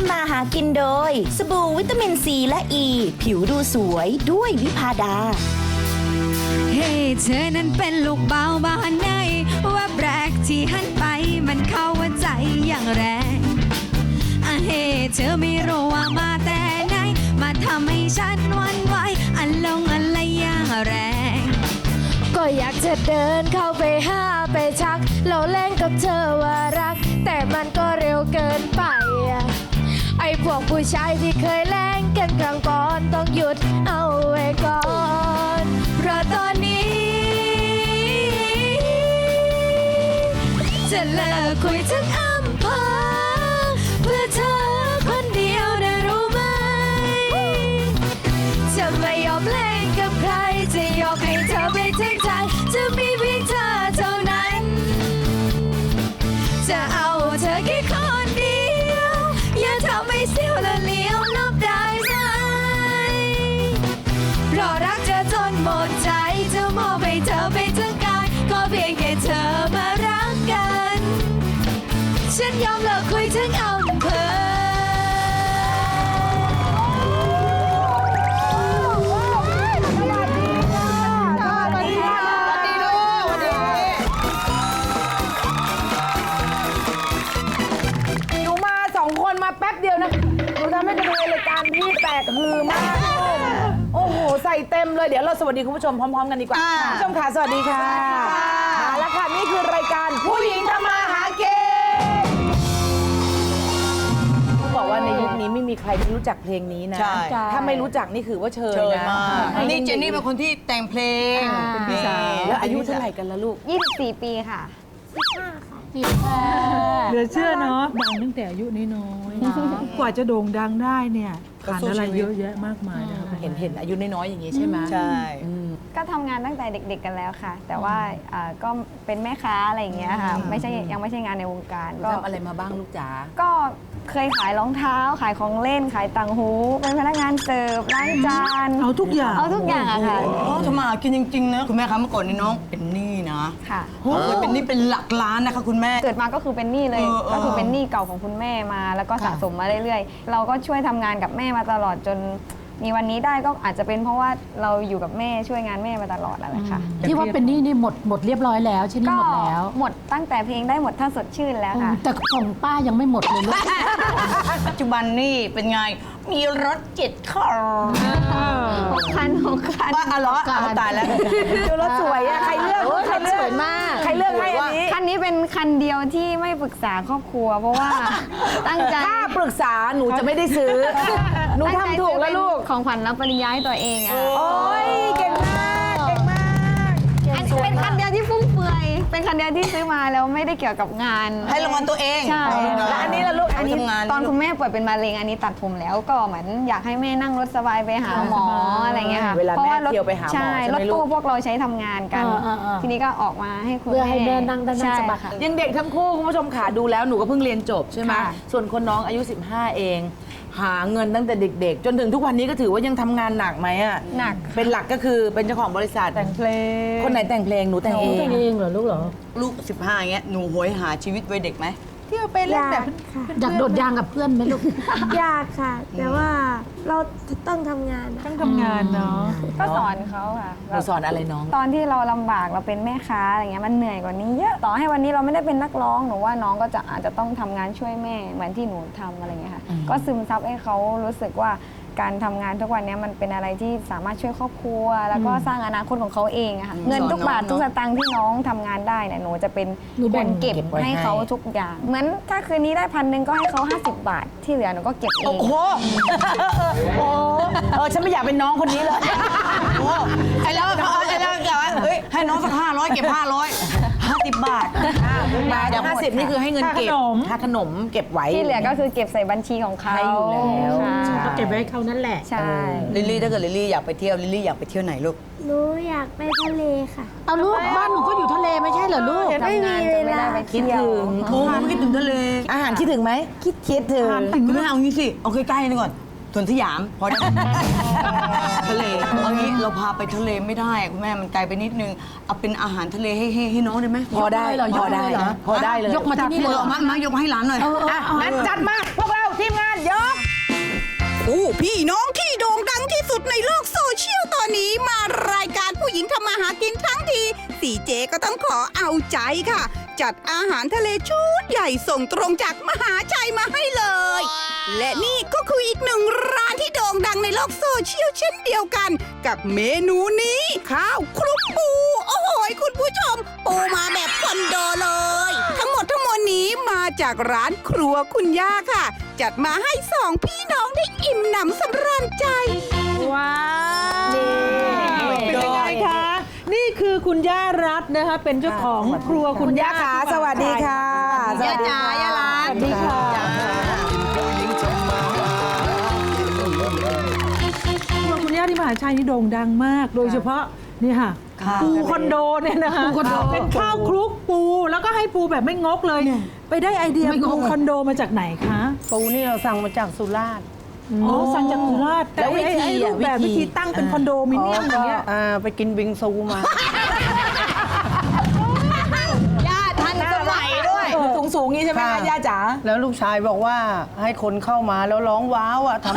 ำมาหากินโดย สบู่วิตามินซีและอ e, ีผิวดูสวยด้วยวิพาดา เฮ้เธอนั้นเป็นลูกเบาบานไหนว่าแปลกที่หันไปมันเข้าว่าใจอย่างแรงอะเฮ้เธอไม่รู้ว่ามาแต่ไหน มาทำให้ฉันวันไหวอันลงอะไรอย่างแรงก็อยากจะเดินเข้าไปห้าไปชักเราเล่นกับเธอว่ารัก แต่มันก็เร็วเกินไปอะ พวกผู้ชายที่เคยแล้งกันครั้งก่อนต้องหยุดเอาไว้ก่อน เพราะตอนนี้ จะเลิกคุยทั้ง ฉันยอมเลิกคุยทั้งอำเภอหนูมาสองคนมาแป๊บเดียวนะหนูทำให้กระเทยรายการพี่แตกฮือมาก โอ้โห ใส่เต็มเลย เดี๋ยวเราสวัสดีคุณผู้ชมพร้อม ๆ กันดีกว่า คุณผู้ชมค่ะ สวัสดีค่ะมาแล้วค่ะ นี่คือรายการผู้หญิงทำมาหา ว่าในยุคนี้ไม่มีใครที่รู้จักเพลงนี้นะ ใช่ ถ้าไม่รู้จักนี่คือว่าเชิญเชิญนะมากนี่เจนนี่เป็นคนที่แต่งเพลงเป็นพี่สาวแล้วอายุเท่าไหร่กันละลูก 24 ปีค่ะ เหลือเชื่อเนาะดังตั้งแต่อายุน้อยๆกว่าจะโด่งดังได้เนี่ยผ่านอะไรเยอะแยะมากมายนะคะเห็นเห็นอายุน้อยๆอย่างนี้ใช่ไหมใช่ ก็ทำงานตั้งแต่เด็ก ๆ กันแล้วค่ะ แต่ว่าอ่าก็เป็นแม่ค้าอะไรอย่างเงี้ยค่ะ ไม่ใช่ยังไม่ใช่งานในวงการก็ทำอะไรมาบ้างลูกจ๋า ก็ เคยขายรองเท้า ขายของเล่น ขายต่างหู เป็นพนักงานเสิร์ฟล้างจาน เอาทุกอย่างเอาทุกอย่างอะค่ะอ๋อทำมาหากินจริงๆนะคุณแม่คะเมื่อก่อนนี่น้องเป็นหนี้นะค่ะเคยเป็นหนี้เป็นหลักล้านนะคะคุณแม่ เกิดมาก็คือเป็นหนี้เลย เออเออก็คือเป็นหนี้เก่าของคุณแม่มา แล้วก็สะสมมาเรื่อยๆ เราก็ช่วยทำงานกับแม่มาตลอดจน มีวันนี้ได้ก็อาจจะเป็นเพราะว่าเราอยู่กับแม่ช่วยงานแม่มาตลอดนั่นแหละค่ะที่ว่าเป็นหนี้นี่หมดหมดเรียบร้อยแล้วใช่ไหมก็หมดแล้วหมดตั้งแต่เพลงได้หมดถ้าสดชื่นแล้วค่ะ แต่ของป้ายังไม่หมดเลยลูก ปัจจุบันนี่เป็นไงมีรถเจ็ดคันหกคันหกคันว่าอ๋อเหรอเอาตายแล้วดูรถสวยอะใครเลือกใครเลือกสวยมากใครเลือกให้อันนี้คันนี้เป็นคันเดียวที่ไม่ปรึกษาครอบครัว เพราะว่าตั้งใจถ้าปรึกษาหนูจะไม่ได้ซื้อหนูตั้งใจทำถูกแล้วลูกซื้อเป็นของขวัญรับปริญญาให้ตัวเองอะโอ้ย เฟือยเป็นคันเดียวที่ซื้อมาแล้วไม่ได้เกี่ยวกับงานให้รางวัลตัวเองใช่แล้วอันนี้ล่ะลูกอันนี้ทำงานตอนคุณแม่ป่วยเป็นมะเร็งอันนี้ตัดผมแล้วก็เหมือนอยากให้แม่นั่งรถสบายไปหาหมออะไรเงี้ยค่ะเวลาพระแม่รถเที่ยวไปหาหมอใช่ใช่ไหรมถลูตู้กพวกเราใช้ทำงานกันเออเออเออทีนี้ก็ออกมาให้คุณเพื่อให้แม่นั่งได้นั่งใช่สบายค่ะยังเด็กทั้งคู่คุณผู้ชมขาดูแล้วหนูก็เพิ่งเรียนจบใช่ไหมค่ะส่วนคนน้องอายุ 15 เองหาเงินตั้งแต่เด็ก ๆ จนถึงทุกวันนี้ก็ถือว่ายังทำงานหนักไหมอะหนักเป็นหลักก็คือเป็นเจ้าของบริษัทแต่งเพลง คนไหนแต่งเพลงหนูแต่งเอตัวงเองเหรอลูกเหรอ ลูก 15อย่างเงี้ยหนูโหยหาชีวิตวัยเด็กไหม เที่ยวไปเล่นแบบอยากโดดยางกับเพื่อนไหมลูก ยากค่ะ แต่ว่าเราต้องทำงานนะต้องทำงานเนาะก็สอนเขาค่ะหนูสอนอะไรน้อง ตอนที่เราลำบากเราเป็นแม่ค้าอะไรเงี้ยมันเหนื่อยกว่านี้เยอะต่อให้วันนี้เราไม่ได้เป็นนักร้องหนูว่าน้องก็จะอาจจะต้องทำงานช่วยแม่เหมือนที่หนูทำอะไรเงี้ยค่ะ ก็ซึมซับให้เขารู้สึกว่า การทำงานทุกวันเนี้ยมันเป็นอะไรที่สามารถช่วยครอบครัว แล้วก็สร้างอนาคตของเขาเองอะค่ะอืมเงินทุกบาทสอนน้องทุกสตางค์ที่น้องทำงานได้เนี่ยหนูจะเป็นหนูคแบ่นงเก็บเก็บไว้ให้ให้ เขาทุกอย่าง เหมือนถ้าคืนนี้ได้พันหนึ่งก็ให้เขา 50 บาทที่เหลือหนูก็เก็บเองโอ้โห โอ้เออฉันไม่อยากเป็นน้องคนนี้เลย โอ้ไอ้แล้วไอ้แล้วกะว่าเฮ้ยให้น้องสักห้าร้อยเก็บห้าร้อย ห้าสิบบาทบาทห้าสิบนี่คือให้เงินเก็บค่าขนมค่าขนมเก็บไว้ ที่เหลือก็คือเก็บใส่บัญชีของเขาให้อยู่แล้วค่ะใช่ ก็เก็บไว้ให้เขานั่นแหละ ใช่ ลิลลี่ถ้าเกิดลิลลี่อยากไปเที่ยวลิลลี่อยากไปเที่ยวไหนลูก หนูอยากไปทะเลค่ะ เอาลูกบ้านหนูก็อยู่ทะเลไม่ใช่เหรอลูก ไม่มีเวลา คิดถึงโอ้ไม่คิดถึงทะเล อาหารคิดถึงไหม คิดคิดถึงคุณแม่เอางี้สิ เอาใกล้ๆนี่ก่อน สวนสยามพอได้ทะเลเอางี้เราพาไปทะเลไม่ได้อะคุณแม่มันไกลไปนิดนึงเอาเป็นอาหารทะเลให้ให้ให้น้องได้ไหมพอได้ยกเลยเหรอยกเลยเหรอ พอได้เลยยกมาที่นี่เอเลยเหรออมามายกให้ร้านหน่อยอะงั้นจัดมาพวกเราทีมงานยกคู่พี่น้องที่โด่งดังที่สุดในโลกโซ ค่ะ จัดอาหารทะเลชุดใหญ่ส่งตรงจากมหาชัยมาให้เลย และนี่ก็คืออีกหนึ่งร้านที่โด่งดังในโลกโซเชียลเช่นเดียวกัน กับเมนูนี้ ข้าวคลุกปู โอ้โหคุณผู้ชม ปูมาแบบคอนโดเลย ทั้งหมดทั้งมวลนี้มาจากร้านครัวคุณย่าค่ะ จัดมาให้สองพี่น้องได้อิ่มหนำสำราญใจ ว้าว เป็นยังไงคะ นี่คือคุณย่ารัตน์นะคะ เป็นเจ้าของครัวคุณย่าขาสวัสดีค่ะย่าจ๋าย่าร้านสวัสดีค่ะครัวคุณย่าที่มหาชัยนี่โด่งดังมาก โดยเฉพาะนี่ค่ะปูคอนโดเนี่ยนะคะเป็นข้าวคลุกปูแล้วก็ให้ปูแบบไม่งกเลย ไปได้ไอเดียปูคอนโดมาจากไหนคะ ปูนี่เราสั่งมาจากสุราษฎร์ อ๋อสั่งจากสุราษฎร์แต่แล้ววิไอ้ธีไอ้รูอะปแบบวิวิธีธีตั้งเป็นคอนโดมิเนียมอย่างเงี้ย อ่าไปกินบิงซูมา ย่าทันสมัยด้วย สูงสูงๆงี้ใช่ไหมคะค่ะ ย่าจ๋า แล้วลูกชายบอกว่าให้คนเข้ามาแล้วร้องว้าวอะทำไม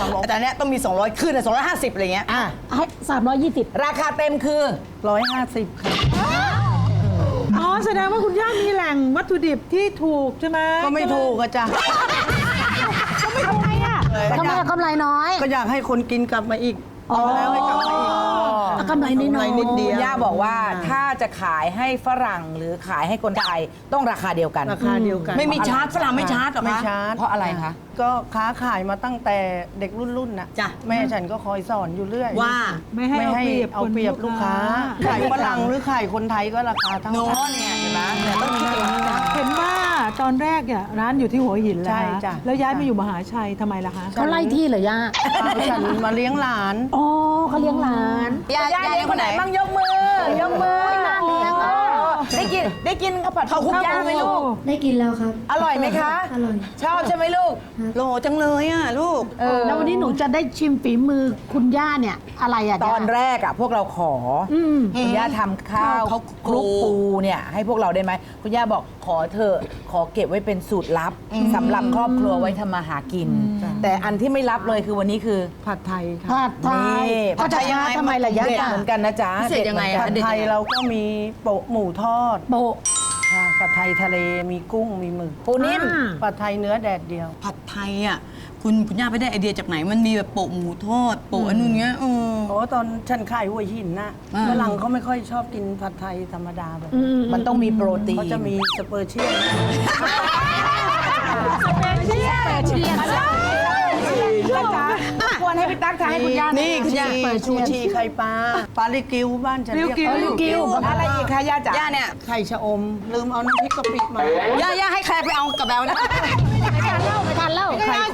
ทำออกแต่เนี้ยต้องมี 200 ขึ้นอะ250 อะไรเงี้ย อะสามร้อยยี่สิบราคาเต็มคือ ร้อยห้าสิบค่ะ อ๋อ แสดงว่าคุณย่ามีแหล่งวัตถุดิบที่ถูกใช่ไหมก็ไม่ถูกอะจ้ะทำไม อะกำไรน้อย ก็อยากให้คนกินกลับมาอีกแล้วให้กลับมาอีก กำไรนิดหน่อย กำไรนิดเดียว ย่าบอกว่าถ้าจะขายให้ฝรั่งหรือขายให้คนไทยต้องราคาเดียวกัน ราคาเดียวกันไม่มีชาร์จฝรั่งไม่ชาร์จเหรอคะไม่ชาร์จเพราะอะไรคะ ก็ค้าขายมาตั้งแต่เด็กรุ่นๆน่ะจ้ะ แม่ฉันก็คอยสอนอยู่เรื่อยว่า ไม่ให้เอาเปรียบเอาเปรียบคนลูกค้าลูกค้าขายฝรั่งหรือขายคนไทยก็ราคาเท่าโน้กัน นเนี่ยเห็นไหมเนี่ยต้องคิดอย่างนี้นะ เห็นว่าตอนแรกเนี่ยร้านอยู่ที่หัวหินแล้วใช่จ้ะ แล้วย้ายมาอยู่มหาชัยทำไมล่ะคะเขาไล่ที่เหรอย่าเอาฉันมาเลี้ยงหลาน อ๋อเขาเลี้ยงหลาน ย่ายาย่าเลี้ยงคนไหนบ้างยกมือยกมือ ได้กินได้กินข้าวผัดข้าวคลุกย่าไหมลูก ได้กินแล้วครับ อร่อยไหมคะ อร่อย ชอบใช่ไหมลูก โหลจังเลยอะลูก แล้ววันนี้หนูจะได้ชิมฝีมือคุณย่าเนี่ยอะไรอะตอนแรกอะพวกเราขออคุณย่าทำข้าวข้าวคลุกปูเนี่ยให้พวกเราได้ไหมคุณย่าบอกขอเถอะขอเก็บไว้เป็นสูตรลับสำหรับครอบครัวไว้ทำมาหากิน แต่อันที่ไม่รับเลยคือวันนี้คือผัดไทยค่ะผัดไทยนี่ก็จะช้าทำไมล่ะย่าเด็ดเหมือนกันนะจ๊ะพิเศษยังไงอะผัดไทยเราก็มีโปะหมูทอดโปะค่ะผัดไทยทะเลมีกุ้งมีหมึกปูนิ่มผัดไทยเนื้อแดดเดียว ผัดไทยอะคุณคุณย่าไปได้ไอเดียจากไหนมันมีแบบโปะหมูทอดโปะอันนู้นเงี้ยเออโอ้ตอนฉันขายหัวหินน่ะอ่าฝรั่งเขาไม่ค่อยชอบกินผัดไทยธรรมดาแบบมันต้องมีโปรตีนเขาจะมีสเปอร์เชียนนะจ๊ะ ควรให้พี่ตั๊กทานให้คุณย่านี่นี่คุณย่าชูชีไข่ปลาปลาลิกิวบ้านฉันเรียกลิวกิวลิวกิวอะไรอีกคะย่าจ๋าย่าเนี่ยไข่ชะอม ลืมเอาน้ำพริกกะปิมา ย่าย่าให้ใครไปเอากับแบลนะไ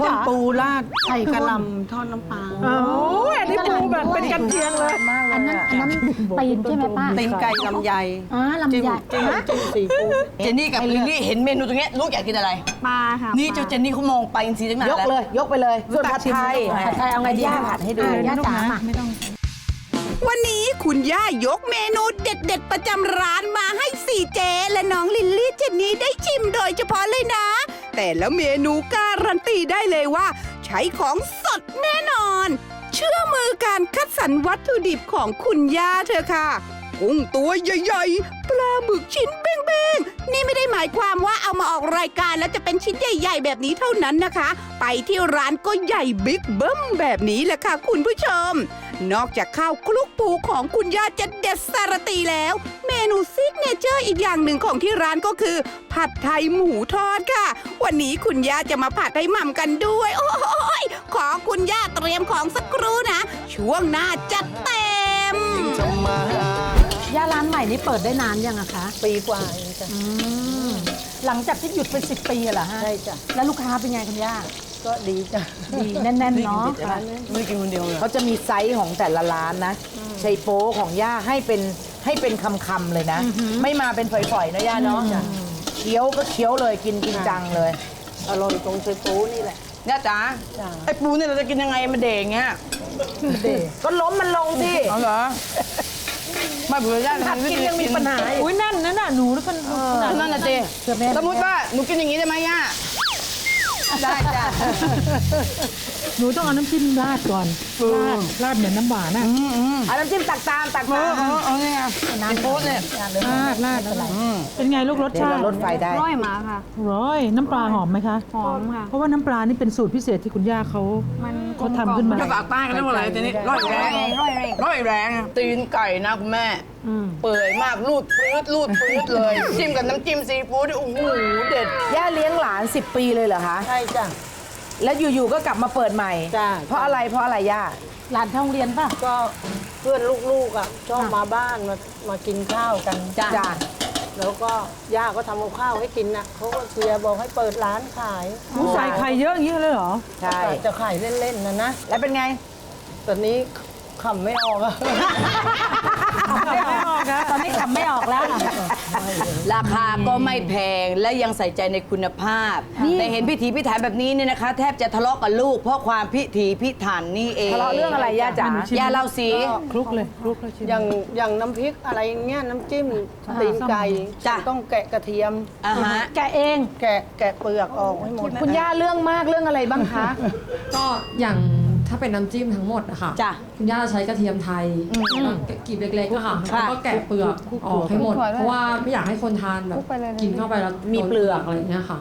ข่ข้นปูราดไข่กะหล่ำทอดน้ำปลาโอ้ยอันนี้ปูแบบเป็นกันเชียงเลยอันนั้นอันนั้นตีนใช่ไหมป้าตีนไก่ลำไยอ๋อลำจิ้มไยจิ้มจิ้มซีฟู้ดเจนนี่กับลิลลี่เห็นเมนูตรงเนี้ยลูกอยากกินอะไรปลาค่ะนี่เจ้าเจนนี่เขามองไปอินทรีย์ตั้งนานยกแล้วเลย ยกไปเลยส่วนผัดไทยผัดไทยเอาไงดีย่าผัดให้ดูย่าจ๋ามา วันนี้คุณย่ายกเมนูเด็ด ๆ ประจำร้านมาให้สี่เจ และน้องลิลลี่เจนนี่ได้ชิมโดยเฉพาะเลยนะ แต่ละเมนูการันตีได้เลยว่า ใช้ของสดแน่นอน เชื่อมือการคัดสรรวัตถุดิบของคุณย่าเธอค่ะกุ้งตัวใหญ่ๆ ปลาหมึกชิ้นเบ้งๆ นี่ไม่ได้หมายความว่าเอามาออกรายการแล้วจะเป็นชิ้นใหญ่ ๆ แบบนี้เท่านั้นนะคะ ไปที่ร้านก็ใหญ่บิ๊กเบิ้มแบบนี้แหละค่ะคุณผู้ชม นอกจากข้าวคลุกปูของคุณย่าจะเด็ดสารตีแล้ว เมนูซิกเนเจอร์อีกอย่างหนึ่งของที่ร้านก็คือ ผัดไทยหมูทอดค่ะ วันนี้คุณย่าจะมาผัดให้หม่ำกันด้วย โอ้ยขอคุณย่าเตรียมของสักครู่นะ ช่วงหน้าจัดเต็มย่าร้านใหม่นี้เปิดได้นานยังอะคะ ปีกว่าเองจ้ะหลังจากที่หยุดไปสิบปีอะเหรอฮะใช่จ้ะแล้วลูกค้าเป็นไงคุณย่า ก็ดีจ้ะดีแน่นๆเนาะไม่กินคนเดียวเลยเขาจะมีไซส์ของแต่ละร้านนะใช้โป๊ของย่าให้เป็นให้เป็นคำๆเลยนะ ไม่มาเป็นฝอยๆนะย่าเนาะเคี้ยวก็เคี้ยวเลยกินจริงจังเลย อร่อยตรงเซฟูนี่แหละย่าจ๋าไอ้ปูเนี่ยเราจะกินยังไงมันเด่งเงี้ยก็ล้มมันลงสิเอาเหรอไม่เผื่อย่าหัดกินยังมีปัญหาอีกอุ้ยนั่นนั่นน่ะหนูเป็นขนาดนั่นน่ะเจสมมติว่าหนูกินอย่างนี้ได้ไหมย่า ได้จ้ะ หนูต้องเอาน้ำจิ้มราดก่อนราดราดเหมือนน้ำหวานน่ะเอาน้ำจิ้มตักตามตักเอตาอมเออเออนี่ไงน้ำโป๊ดเนี่ยราดราดเป็นไงลูกรสชาติลดไฟได้ ร้อยหมาค่ะร้อยน้ำปลาหอมไหมคะ หอมค่ะ เพราะว่าน้ำปลานี่เป็นสูตรพิเศษที่คุณย่าเขามันเขาทำขึ้นมา ภาษาใต้กันเรียกว่าอะไรทีนี้ร่อยแรงร้อยแรงร่อยแรงตีนไก่นะคุณแม่อืมเปื่อยมากรูดปื๊ดรูดปื๊ดเลย จิ้มกับน้ำจิ้มซีฟู้ดโอ้โหเด็ด ย่าเลี้ยงหลาน 10 ปีเลยเหรอคะ ใช่จ้ะ แล้วอยู่ๆก็กลับมาเปิดใหม่ จ้ะ เพราะอะไรเพราะอะไรย่า หลานท่องเรียนป่ะ ก็เพื่อนลูกๆอะชอบมาบ้านมามากินข้าวกันจ้ะแล้วก็ย่าก็ทำกับข้าวให้กินนะเขาก็เชียร์บอกให้เปิดร้านขายหนูใส่ไข่เยอะอย่างนี้เลยเหรอ ใช่ จะขายเล่นๆนะนะ แล้วเป็นไง ตอนนี้ ขำไม่ออกอะไม่ออกนะตอนนี้ขำไม่ออกแล้ว ราคาก็ไม่แพงและยังใส่ใจในคุณภาพ แต่เห็นพิถีพิถันแบบนี้เนี่ยนะคะ แทบจะทะเลาะกับลูก เพราะความพิถีพิถันนี่เองทะเลาะเรื่องอะไรย่าจ๋าย่าเล่าสิคลุกเลยคลุกเลยชิมอย่างอย่างน้ำพริกอะไรเงี้ยน้ำจิ้มตีนไก่จ้ะต้องแกะกระเทียมอ่าฮะแกเองแกะแกะเปลือกออกให้หมดคุณย่าเรื่องมากเรื่องอะไรบ้างคะก็อย่าง ถ้าเป็นน้ำจิ้มทั้งหมดอะค่ะจ้ะคุณย่าจะใช้กระเทียมไทยกรีบเล็กๆอะค่ะแล้วก็แกะเปลือกออกให้หมดเพราะว่าไม่อยากให้คนทานแบบกินเข้าไปแล้วมีเปลือก โดนอะไรอย่างเงี้ยค่ะ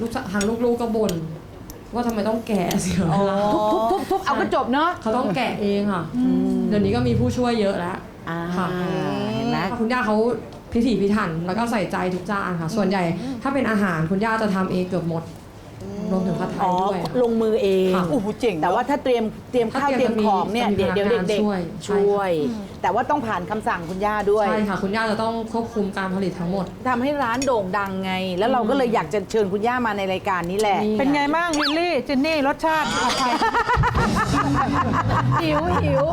ลูกทางลูกๆก็บ่นว่าทำไมต้องแกะเสียเวลาทุบทุบทุบเอาก็จบเนาะเขาต้องแกะเองค่ะ เดี๋ยวนี้ก็มีผู้ช่วยเยอะแล้ว อ่าค่ะ เห็นไหม คุณย่าเขาพิถีพิถันแล้วก็ใส่ใจทุกจานค่ะ ส่วนใหญ่ถ้าเป็นอาหารคุณย่าจะทำเองเกือบหมด รวมถึงผัดไทอ๋ยอด้วยลงมือเองค่ะ โอ้โหเจ๋งแต่ว่าถ้าเตรียมเตรียมข้าวถ้าเตเตรีรียยมมของเนี่ยจะมีเดี๋ยวเดี๋ยวพนักงานเด็กช่วยๆช่วย แต่ว่าต้องผ่านคำสั่งคุณย่าด้วย ใช่ค่ะ คุณย่าจะต้องควบคุมการผลิตทั้งหมด ทำให้ร้านโด่งดังไง แล้วเราก็เลยอยากจะเชิญคุณย่ามาในรายการนี้แหละเป็นไงบ้างลิลลี่เจนนี่รสชาติผัดไทย หิวหิว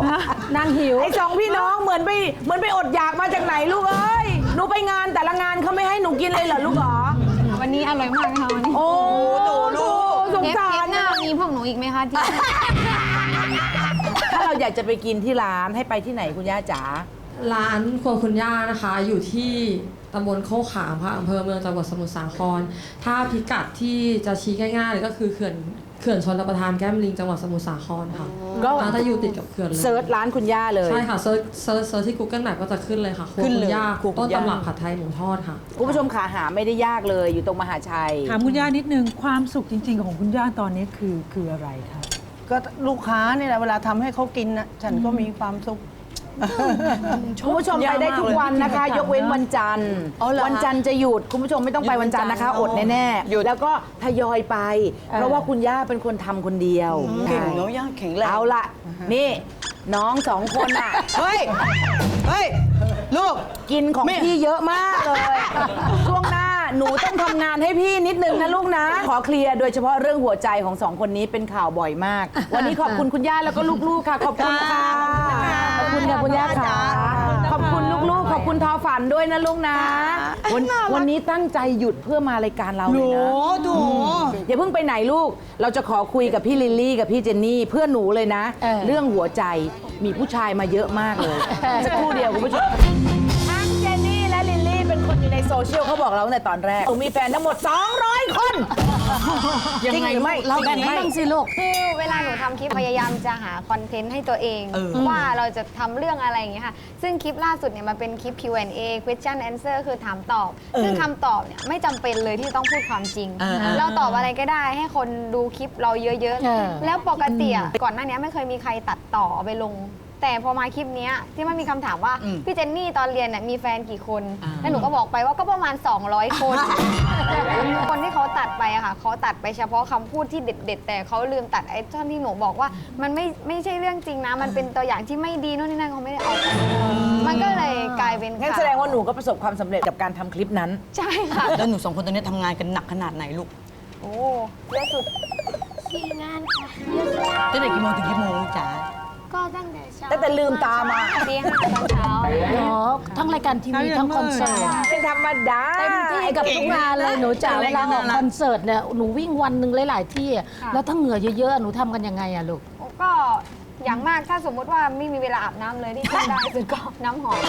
นางหิว ไอ้สองพี่น้องเหมือนไปเหมือนไปอดอยากมาจากไหนลูกเอ้ย หนูไปงานแต่ละงานเขาไม่ให้หนูกินเลยเหรอลูกเหรอ วันนี้อร่อยมากนะคะวันนี้ โอ้ดูลูกสงเท ปสาเทรปหน้ามีพวกหนูอีกไหมคะที่ ถ้าเราอยากจะไปกินที่ร้านให้ไปที่ไหนคุณย่าจ๋า ร้านครัวคุณย่านะคะ อยู่ที่ตำบลโคกขามค่ะอำเภอเมืองจังหวัดสมุทรสาคร ถ้าพิกัดที่จะชี้ง่ายๆเลยก็คือเขื่อน เขื่อนชนรับประทานแก้มลิงจังหวัดสมุทรสาครค่ะก็ ร้านจะอยู่ติดกับเขื่อนเลยเซิร์ชร้านคุณย่าเลย ใช่ค่ะเซิร์ชเซิร์ชเซิร์ชที่ Google Map ก็จะขึ้นเลยค่ะครัวขึ้นคุเลณยย่าครัวคุณต้นย่า ตำรับผัดไทยหมูทอดค่ะ คุณผู้ชมขาหาไม่ได้ยากเลยอยู่ตรงมหาชัย ถามคุณย่านิดนึงความสุขจริง ๆ ของคุณย่าตอนนี้คือคืออะไรคะ ก็ลูกค้าเนี่ยแหละเวลาทำให้เขากินนะฉันก็มีความสุข คุณผู้ชมไปได้ทุกวันนะคะ ยกเว้นวันจันทร์อ๋อเหรอฮะวันจันทร์จะหยุดคุณผู้ชมไม่ต้องไปวันจันทร์นะคะ อดแน่หยุดๆแล้วก็ทยอยไป เพราะว่าคุณย่าเป็นคนทำคนเดียวเก่งเนาะย่าแข็งแรงเอาละนี่น้องสองคนอะเฮ้ยเฮ้ยลูกกินของไม่พี่เยอะมากเลยช่วงหน้า หนูต้องทำงานให้พี่นิดนึงนะลูกนะ ขอเคลียร์โดยเฉพาะเรื่องหัวใจของสองคนนี้เป็นข่าวบ่อยมาก วันนี้ขอบคุณคุณย่าแล้วก็ลูกๆค่ะ ขอบคุณค่ะ ขอบคุณค่ะคุณย่าค่ะ ขอบคุณลูกๆ ขอบคุณทอฝันด้วยนะลูกนะวันวันนี้ตั้งใจหยุดเพื่อมารายการเราเลยนะ โถ อย่าเพิ่งไปไหนลูก เราจะขอคุยกับพี่ลิลลี่กับพี่เจนนี่เพื่อนหนูเลยนะเรื่องหัวใจมีผู้ชายมาเยอะมากเลยสักครู่เดียวคุณผู้ชม คนอยู่ในโซเชียลเขาบอกเราตั้งแต่ตอนแรกหนูมีแฟนทั้งหมด 200 คนจริงหรือไม่เราแบ่งจริให้หรือบ้างไม่สิลูก คือเวลาหนูทำคลิปพยายามจะหาคอนเทนต์ให้ตัวเอง เออ ว่าเราจะทำเรื่องอะไรอย่างเงี้ยค่ะ ซึ่งคลิปล่าสุดเนี่ยมันเป็นคลิป Q&A question answer คือถามตอบ ซึ่งคำตอบเนี่ยไม่จำเป็นเลยที่ต้องพูดความจริงเออเออเราตอบอะไรก็ได้ให้คนดูคลิปเราเยอะๆแล้วปกติอะก่อนหน้านี้ไม่เคยมีใครตัดต่อเอาไปลง แต่พอมาคลิปเนี้ยที่มันมีคำถามว่า อืมพี่เจนนี่ตอนเรียนเนี่ยมีแฟนกี่คน อ่า แล้วหนูก็บอกไปว่าก็ประมาณ 200 คน คนที่เขาตัดไปอะค่ะเขาตัดไปเฉพาะคำพูดที่เด็ด ๆ แต่เขาลืมตัดไอ้ท่อนที่หนูบอกว่า มันไม่ไม่ใช่เรื่องจริงนะ มันเป็นตัวอย่างที่ไม่ดีโน่นนี่นั่นเขาไม่ได้เอาไปมันก็เลยกลายเป็นงั้นข่แสดงว่าหนูก็ประสบความสำเร็จกับการทำคลิปนั้น ใช่ค่ะ แล้วหนูสองคนตอนนี้ทำงานกันหนักขนาดไหนลูกโอ้เยอะสุดจะเด็กกี่โมงถึงกี่โมงจ๋า ก็ตั้งแต่เช้าตั้งแต่ลืมตามา ตีห้าตอนเช้าเนาะทั้งรายการทีวีทั้งคอนเสิร์ตเป็นธรรมดาเต็มที่กับทุกงานเลยหนูจ๋าเวลาออกคอนเสิร์ตเนี่ยหนูวิ่งวันหนึ่งหลาย ๆ ที่อะแล้วถ้าเหงื่อเยอะ ๆ หนูทำกันยังไงอะลูก ก็ อย่างมากถ้าสมมุติว่าไม่มีเวลาอาบน้ำเลยที่ทำได้สุดก็น้ำหอม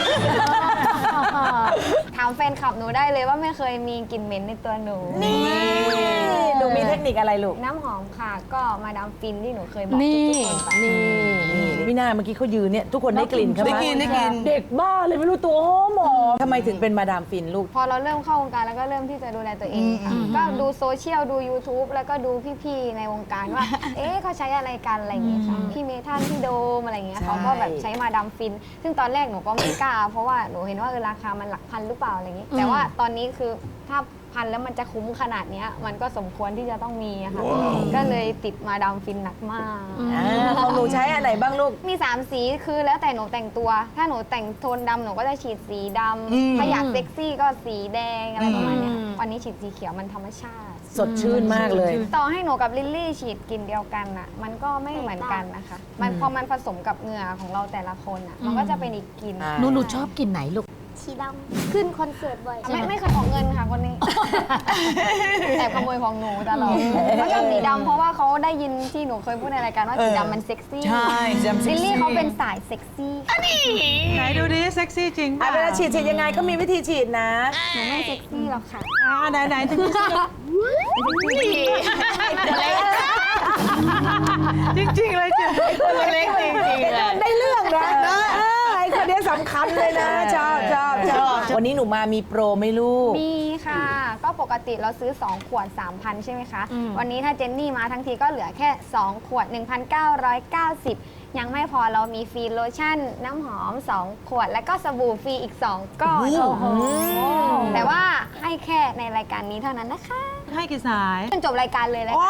ถามแฟนคลับหนูได้เลยว่าไม่เคยมีกลิ่นเหม็นในตัวหนู นี่หนูมีเทคนิคอะไรลูก น้ำหอมค่ะ ก็มาดามฟินที่หนูเคยบอกนี่ทุกๆคนไป นี่ นี่พี่นาเมื่อกี้เขายืนเนี่ยทุกคนได้กลิ่นใช่ไหมได้กลิ่นได้กลิ่น เด็กบ้าเลยไม่รู้ตัวหอมหอมทำไมถึงเป็นมาดามฟินลูก พอเราเริ่มเข้าวงการแล้วก็เริ่มที่จะดูแลตัวเองค่ะก็ดูโซเชียลดู YouTube แล้วก็ดูพี่ ๆ ในวงการว่า เอ๊ะเขาใช้อะไรกันอะไรอย่างเงี้ยค่ะพี่เมทันพี่โดมอะไรอย่างเงี้ยใช่ เขาก็แบบใช้มาดามฟิน ซึ่งตอนแรกหนูก็ไม่กล้า เพราะว่าหนูเห็นว่าเออราคามันหลักพันหรือเปล่าอะไรอย่างงี้ แต่ว่าตอนนี้คือถ้าพันแล้วมันจะคุ้มขนาดเนี้ยมันก็สมควรที่จะต้องมีอะค่ะก็เลยติดมาดามฟินหนักมาก อ่าของหนูใช้อะไรบ้างลูก มี 3 สีคือแล้วแต่หนูแต่งตัว ถ้าหนูแต่งโทนดำหนูก็จะฉีดสีดำถ้าอยากเซ็กซี่ก็สีแดงอะไรประมาณเนี้ยวันนี้ฉีดสีเขียวมันธรรมชาติ สดชื่นมากเลย ต่อให้หนูกับลิลลี่ฉีดกลิ่นเดียวกันอะ มันก็ไม่เหมือนกันนะคะ มันพอมันผสมกับเหงื่อของเราแต่ละคนอะ มันก็จะเป็นอีกกลิ่นอ่าหนูหนูชอบกลิ่นไหนลูก สีดำขึ้นคอนเสิร์ตบ่อย ไม่ไม่เคยขอเงินค่ะคนนี้ แอบขโมยของหนูตลอดเขาชอบสีดำเพราะว่าเขาได้ยินที่หนูเคยพูดในรายการว่าสีดำมันเซ็กซี่ใช่จำลิลลี่เขาเป็นสายเซ็กซี่ไหนดูดิเซ็กซี่จริงอะเวลาฉีดฉีดยังไงก็มีวิธีฉีดนะหนูไม่เซ็กซี่หรอกค่ะอ่าไหนไหนถึงที่สุดจริงๆเลยจ้ะเล็กจริงๆเลยได้เรื่องนะเออไอ้ คนนี้สำคัญเลยนะชอบชอบชอบวันนี้หนูมามีโปรไหม่ลูก มีค่ะ ก็ปกติเราซื้อ 2 ขวด 3,000 ใช่ไหมคะวันนี้ถ้าเจนนี่มาทั้งทีก็เหลือแค่ 2 ขวด 1,990 ยังไม่พอเรามีฟรีโลชั่น น้ำหอม 2 ขวด แล้วก็สบู่ฟรีอีก 2 ก้อนแต่ว่าให้แค่ในรายการนี้เท่านั้นนะคะให้กี่สาย จนจบรายการเลยเลยโอ้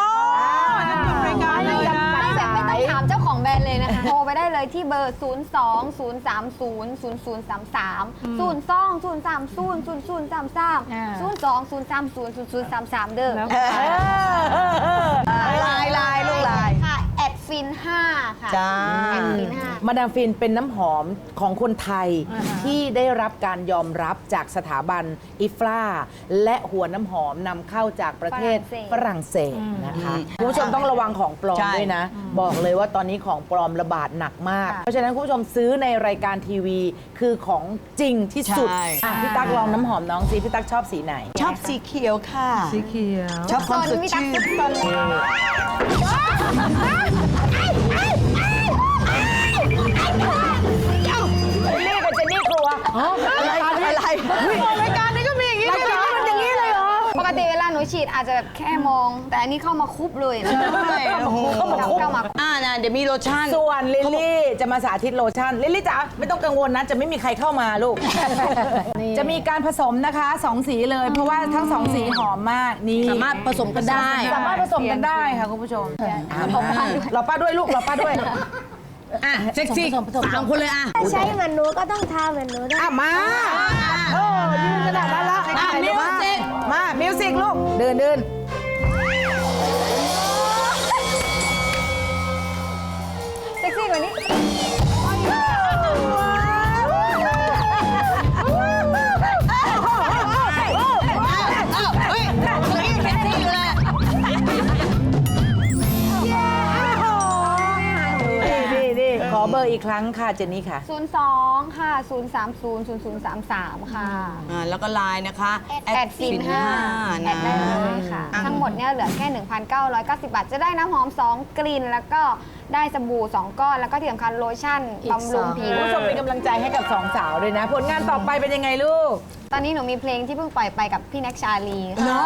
ค่ะจะจบรายการเลยนะ ไม่แบบไม่ต้องถามเจ้าของแบ รนด์เลยนะคะ โทรไปได้เลยที่เบอร์ 0 2 0 3 0 0 0 3 3 0 2 0 3 0 0 0 3 3 0 2 0 3 0 0 0 3 3 เด้อ ลายลายลูกลายค่ะแอด ฟิน 5 ค่ะจ้าแอดฟิน5 มาดามฟินเป็นน้ำหอมของคนไทยที่ได้รับการยอมรับจากสถาบันอิฟลาและหัวน้ำหอมนำเข้าจากประเทศฝรั่งเศสนะคะคุณผู้ชมต้องระวังของปลอมใช่ ด้วยนะ บอกเลยว่าตอนนี้ของปลอมระบาดหนักมากเพราะฉะนั้นคุณผู้ชมซื้อในรายการทีวีคือของจริงที่สุดใช่ อะพี่ตั๊กลองน้ำหอมน้องสิพี่ตั๊กชอบสีไหน ชอบสีเขียวค่ะ สีเขียว ชอบความสดพี่ตั๊กชื่นสุดซนนี่ อะไรอะไรรายการนี้ก็มีอย่างนี้รายด้วยเหรการอมันอย่างนี้เลยเหรอปกติเวลาหนูฉีดอาจจะแบบแค่มอง แต่อันนี้เข้ามาคุบเลยนะใช่โอ้โหเข้ามาอ่านะเดี๋ยวมีโลชั่น ส่วนลิลลี่จะมาสาธิตโลชั่น ลิลลี่จ๋าไม่ต้องกังวลนะ จะไม่มีใครเข้ามาลูก จะมีการผสมนะคะสองสีเลย เพราะว่าทั้งสองสีหอมมากนี่สามารถผสมกันได้ สามารถผสมกันได้ค่ะคุณผู้ชมเราป้าด้วยลูกเราป้าด้วย อะเซ็กซี่ผสมผสม สามคนเลยอะถ้าใช้เหมือนหนูก็ต้องทำเหมือนหนูด้วยอะมาโอ้ยืนขนาดนั้นละอะ music มามิวสิกลูกเดินเดินเซ็กซี่กว่านี้ เบอร์อีกครั้งค่ะเจนนี่ค่ะ 02 ค่ะ 030 0033 ค่ะอ่าแล้วก็ไลน์นะคะแอดฟิน5แอดได้เลยค่ะ ทั้งหมดเนี่ยเหลือแค่ 1,990 บาท จะได้น้ำหอม 2 กลิ่น แล้วก็ได้สบู่ 2 ก้อน แล้วก็ที่สำคัญโลชั่นบำรุงผิวคุณผู้ชมเป็นกำลังใจให้กับสองสาวด้วยนะ ผลงานต่อไปเป็นยังไงลูก ตอนนี้หนูมีเพลงที่เพิ่งปล่อยไปกับพี่แน็กชาลีค่ะ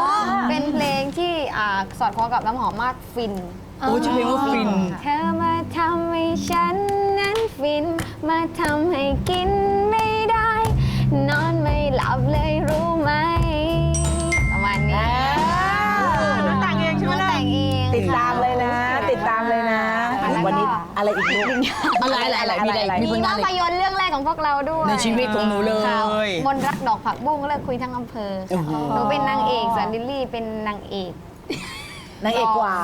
เป็นเพลงที่อ่าสอดคล้องกับน้ำหอมมากฟิน โอ้ชื่อเพลงว่าฟิน เธอมาทำให้ฉัน นั้นฟิน มาทำให้กินไม่ได้ นอนไม่หลับเลยรู้ไหม ประมาณนี้หนูแต่งเองใช่ไหมหนูล่ะแต่งเองติดตามเลยนะติดตามเลยนะวันนี้อะไรอีกลูกอะไรอะไรอะไรมีอะไรมีผมีลงาภานอะไร พยนตร์เรื่องแรกของพวกเราด้วยในชีวิตของหนูเลย ค่ะมนต์รักดอกผักบุ้งเลิกคุยทั้งอำเภอค่ะหนูเป็นนางเอกส่วนลิลลี่เป็นนางเอก นางเอกกว่า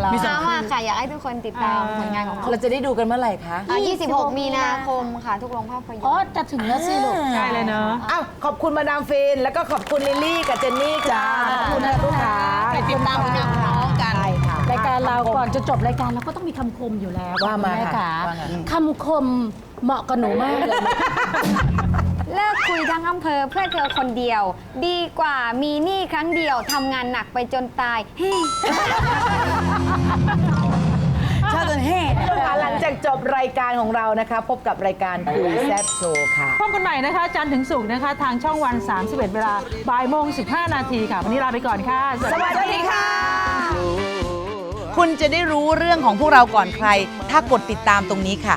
เรามากค่ะ อยากให้ทุกคนติดตามผลงานของเราเราจะได้ดูกันเมื่อไหร่คะ อะ26 มีนาคมค่ะ ทุกโรงภาพยนตร์ อ๋อจะถึงแล้วสิลูกใช่เลยเนาะ อ้าวขอบคุณมาดามฟินแล้วก็ขอบคุณลิลลี่กับเจนนี่ค่ะขอบคุณนะลูกค้าไปติดตามผลงานของน้องกัน ใช่ค่ะ รายการเราก่อนจะจบรายการเราก็ต้องมีคำคมอยู่แล้วว่ามาคุณแม่ค่ะขาว่าไงคำคมเหมาะกับหนูมากเลย เลิกคุยทั้งอำเภอเพื่อเธอคนเดียว ดีกว่ามีหนี้ครั้งเดียวทำงานหนักไปจนตายเฮ้ชอบจนแห่คุณผู้ชมคะหลังจากจบรายการของเรานะคะ พบกับรายการคุยแซ่บโชว์ค่ะ พบกันใหม่นะคะ จันทร์ถึงศุกร์นะคะ ทางช่องวัน 31 เวลาบ่ายโมง 15 นาทีค่ะ วันนี้ลาไปก่อนค่ะ สวัสดีค่ะ คุณจะได้รู้เรื่องของพวกเราก่อนใคร ถ้ากดติดตามตรงนี้ค่ะ